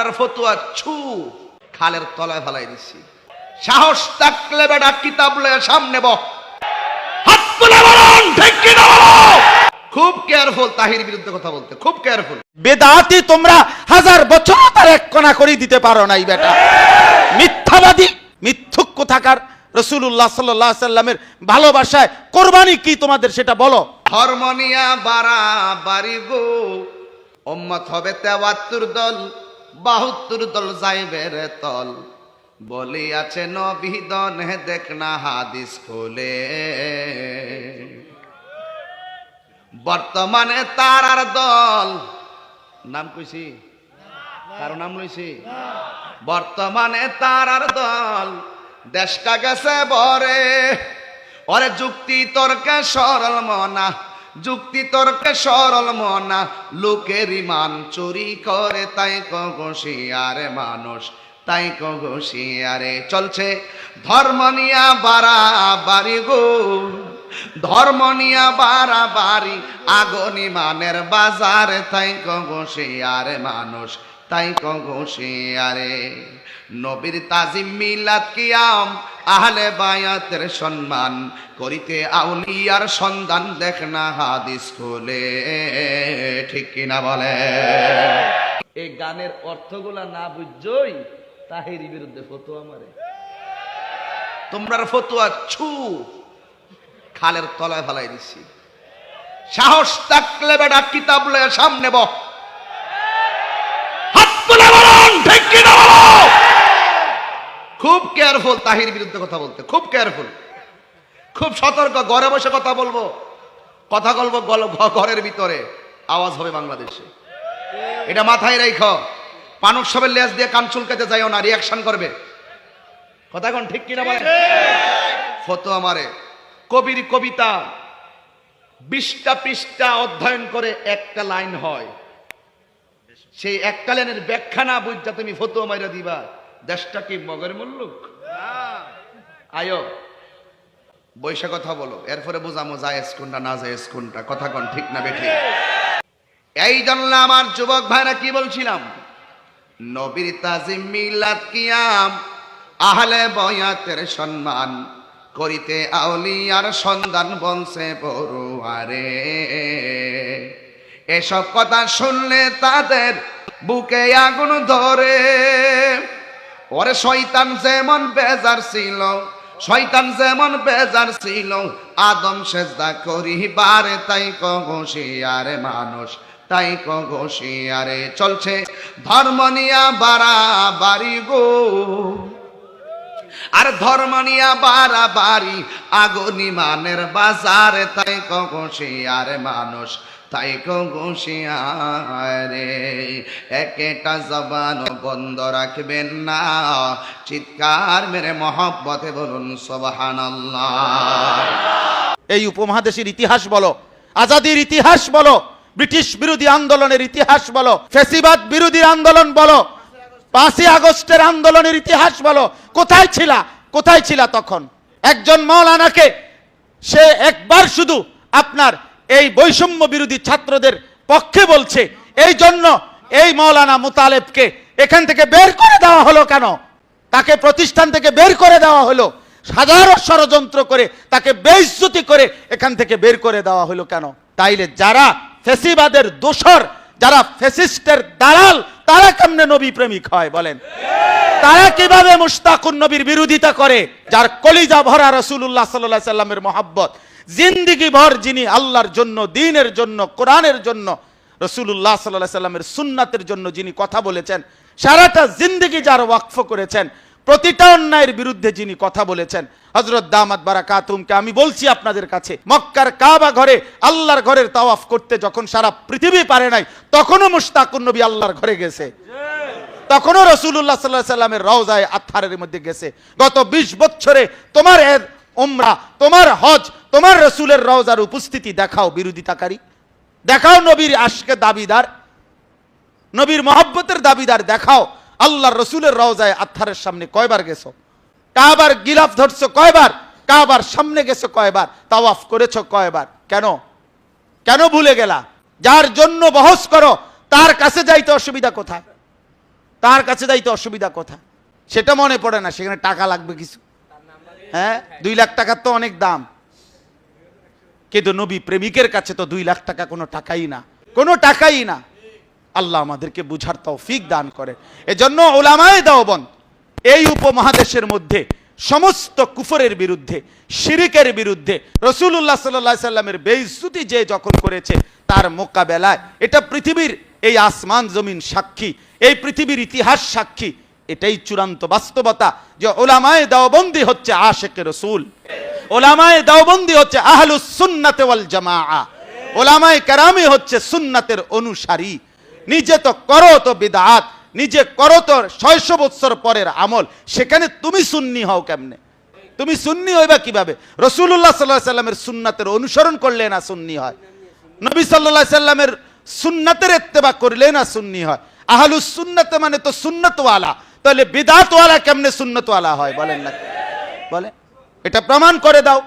তোমরার ফতুয়া ছু খালের তলায় ফেলাই দিছি। সাহস থাকলে বেটা কিতাব লয়ে সামনে ব হাত তুলে বলুন ঠিক কি না খুব কেয়ারফুল তাহির বিরুদ্ধে কথা বলতে খুব কেয়ারফুল বেদাতি তোমরা হাজার বছর তার এক কণা করে দিতে পারো নাই বেটা। মিথ্যাবাদী মিথ্যুক কোথাকার রসুল্লাহ সাল্লাহ সাল্লামের ভালোবাসায় কোরবানি কি তোমাদের সেটা বলো। হরমোনিয়া বাড়া বাড়ি গো ওম্মত হবে তেওয়াত্তর দল। বাহাত্তর দল যাইবে রে তল বলি আছে নবিদন দেখ না হাদিস খোলে। বর্তমানে তারার দল। নাম কইছি? কারও নাম লইছি? বর্তমানে তারার দল। দেশটা গেছে বরে। ওরে যুক্তি তর্কে সরল মনা। যুক্তি তর্কে সরল মনা, লোকের ইমান চুরি করে, তাই কগসিয়ারে মানুষ, তাই কগসিয়ারে চলছে ধর্ম নিয়া বাড়া বাড়ি গো, ধর্ম নিয়া বাড়া বাড়ি আগনি মানের বাজারে, তাই কগসিয়ারে মানুষ, তাই কগসিয়ারে নবীর তাজিম মিলাদ কিয়াম, আহলে বায়াতের সম্মান করিতে আউলিয়ার সন্ধান দেখ না হাদিস খুলে। ঠিক কিনা বলে? এই গানের অর্থগুলা না বুঝছই তাহিরি বিরুদ্ধে ফতুয়া মারে। তোমরার ফতুয়া ছু, খালের তলায় ফেলাই দিছি। সাহস থাকলে বেটা কিতাব লয়ে সামনে বহ। হাত তুলে বলুন, ঠিক কি না বলো? খুব কেয়ারফুল তাহির বিরুদ্ধে কথা বলতে, খুব কেয়ারফুল খুব সতর্ক, ঘরে বসে কথা বলব। কথা বলব ঘরের ভিতরে। আওয়াজ হবে বাংলাদেশে। এটা মাথায় রাইখ পানুক সবের লেজ দিয়ে কান চুলকাতে যাইও না রিয়াকশন করবে। কথা কোন ঠিক কিনা বলে ফতো আমারে। কবির কবিতা বিশটা পৃষ্ঠা অধ্যয়ন করে একটা লাইন হয়। সেই একটা লাইনের ব্যাখ্যা না বুঝছা তুমি ফতো মাইরা দিবা। দেশটা কি মগের মুল্লুক? আয়ো, বৈশা কথা বলো, এরপরে বুঝামো জায়েজ কোনটা, না জায়েজ কোনটা, কথা কোন, ঠিক না বেঠি। এই জন্য আমার যুবক ভাইরা কি বলছিলাম? নবীর তাজিম মিলাদ কিয়াম, আহলে বয়াতের সম্মান করিতে আউলিয়ার সন্ধান বংশে পড়ুয়ারে। এসব কথা শুনলে তাদের বুকে আগুন ধরে। ওরে শয়তান যেমন বেজার ছিল, শয়তান যেমন বেজার ছিল, আদম সেজদা করিবারে তাই কঘষিয়ারে মানুষ, তাই কঘষিয়ারে চলছে ধর্ম নিয়া বাড়া বাড়ি গো। আর ধর্ম নিয়া বাড়া বাড়ি আগুনি মানের বাজারে, তাই কঘষিয়ারে মানুষ তাই কঘষিয়ারে একটা জবান বন্ধ রাখবেন না। চিৎকার মেরে মহব্বতে বলুন, সোবাহানাল্লাহ। এই উপমহাদেশের ইতিহাস বলো, আজাদির ইতিহাস বলো, ব্রিটিশ বিরোধী আন্দোলনের ইতিহাস বলো, ফেসিবাদ বিরোধী আন্দোলন বলো, পাঁচই আগস্টের আন্দোলনের ইতিহাস বলো, কোথায় ছিলা কোথায় ছিলা তখন? একজন মৌলানাকে সে একবার শুধু আপনার এই বৈষম্য বিরোধী ছাত্রদের পক্ষে বলছে, এই জন্য এই মৌলানা মুতালেবকে এখান থেকে বের করে দেওয়া হলো কেন? তাকে প্রতিষ্ঠান থেকে বের করে দেওয়া হলো। হাজারো ষড়যন্ত্র করে তাকে বেইজ্জতি করে এখান থেকে বের করে দেওয়া হলো কেন? তাইলে যারা ফেসিবাদের দোসর যারা ফেসিস্টের দালাল, তারা কেমনে নবী প্রেমিক হয় বলেন? তারা কীভাবে মুস্তাকুন নবীর বিরোধিতা করে? যার কলিজা ভরা রসুল্লাহ সাল্লাহ সাল্লামের মহাব্বত। জিন্দিগি ভর যিনি আল্লাহর জন্য, দিনের জন্য, কোরআনের জন্য রসুল্লাহ সাল্লাহ সাল্লামের সুন্নাতের জন্য যিনি কথা বলেছেন, সারাটা জিন্দিগি যার ওয়াকফ করেছেন, প্রতিটা অন্যায়ের বিরুদ্ধে যিনি কথা বলেছেন হজরত দামাত বারাকাতুমকে আমি বলছি আপনাদের কাছে, মক্কার কাবা ঘরে আল্লাহর ঘরের তাওয়াফ করতে যখন সারা পৃথিবী পারে নাই, তখনও মুস্তাকুন নবী আল্লাহর ঘরে গেছে। তখনও রসুল্লাহ সাল্লাহ সাল্লামের রওজায় আত্মারের মধ্যে গেছে। গত ২০ বছরে তোমার এর উমরা, তোমার হজ, তোমার রসুলের রওজার উপস্থিতি দেখাও বিরোধিতাকারী। দেখাও নবীর আশকে দাবিদার, নবীর মহব্বতের দাবিদার দেখাও আল্লাহ রসুলের রওজায় আত্মারের সামনে কয়বার গেছো? কাবার গিলাফ ধরছো কয়বার? কাবার সামনে গেছো কয়বার? তাওয়াফ করেছ কয়বার? কেন? কেন ভুলে গেলা? যার জন্য বহস করো, তার কাছে যাইতে অসুবিধা কোথায়? তার কাছে যাইতে অসুবিধা কথা। সেটা মনে পড়ে না, সেখানে টাকা লাগবে কিছু। হ্যাঁ? দুই লাখ টাকার তো অনেক দাম। কিন্তু নবী প্রেমিকের কাছে তো দুই লাখ টাকা কোনো টাকাই না। কোনো টাকাই না। আল্লাহ আমাদেরকে বুঝার তৌফিক দান করে এজন্য ওলামায় দাওবন এই উপমহাদেশের মধ্যে সমস্ত কুফরের বিরুদ্ধে, শিরিকের বিরুদ্ধে রসুল্লাহ সাল্লাহ সাল্লামের বেইজ্জুতি যে যখন করেছে, তার মোকাবেলায়, এটা পৃথিবীর এই আসমান জমিন সাক্ষী এই পৃথিবীর ইতিহাস সাক্ষী, এটাই চূড়ান্ত বাস্তবতা যে ওলামায় দাওবন্দি হচ্ছে আশেকে রসুল। ওলামায় দাওবন্দি হচ্ছে আহলুস সুন্নাতে ওয়াল জামাআ। ওলামায় কেরামি হচ্ছে সুন্নাতের অনুসারী। নিজে তো করো তো বিদাত, নিজে করো তো ছয়শো বৎসর পরের আমল। সেখানে তুমি সুন্নি হও কেমনে? তুমি সুন্নি হইবা কীভাবে? রসুল্লাহ সাল্লাহ সাল্লামের সুন্নাতের অনুসরণ করলে না সুন্নি হয়? নবী সাল্লাহ সাল্লামের সুন্নাতের এত্তেবা করলে না সুন্নি হয়? আহলুস সুন্নত মানে তো সুন্নতওয়ালা। তাহলে বিদাতওয়ালা কেমনে সুন্নতওয়ালা হয়? বলেন না। বলে এটা প্রমাণ করে দাও।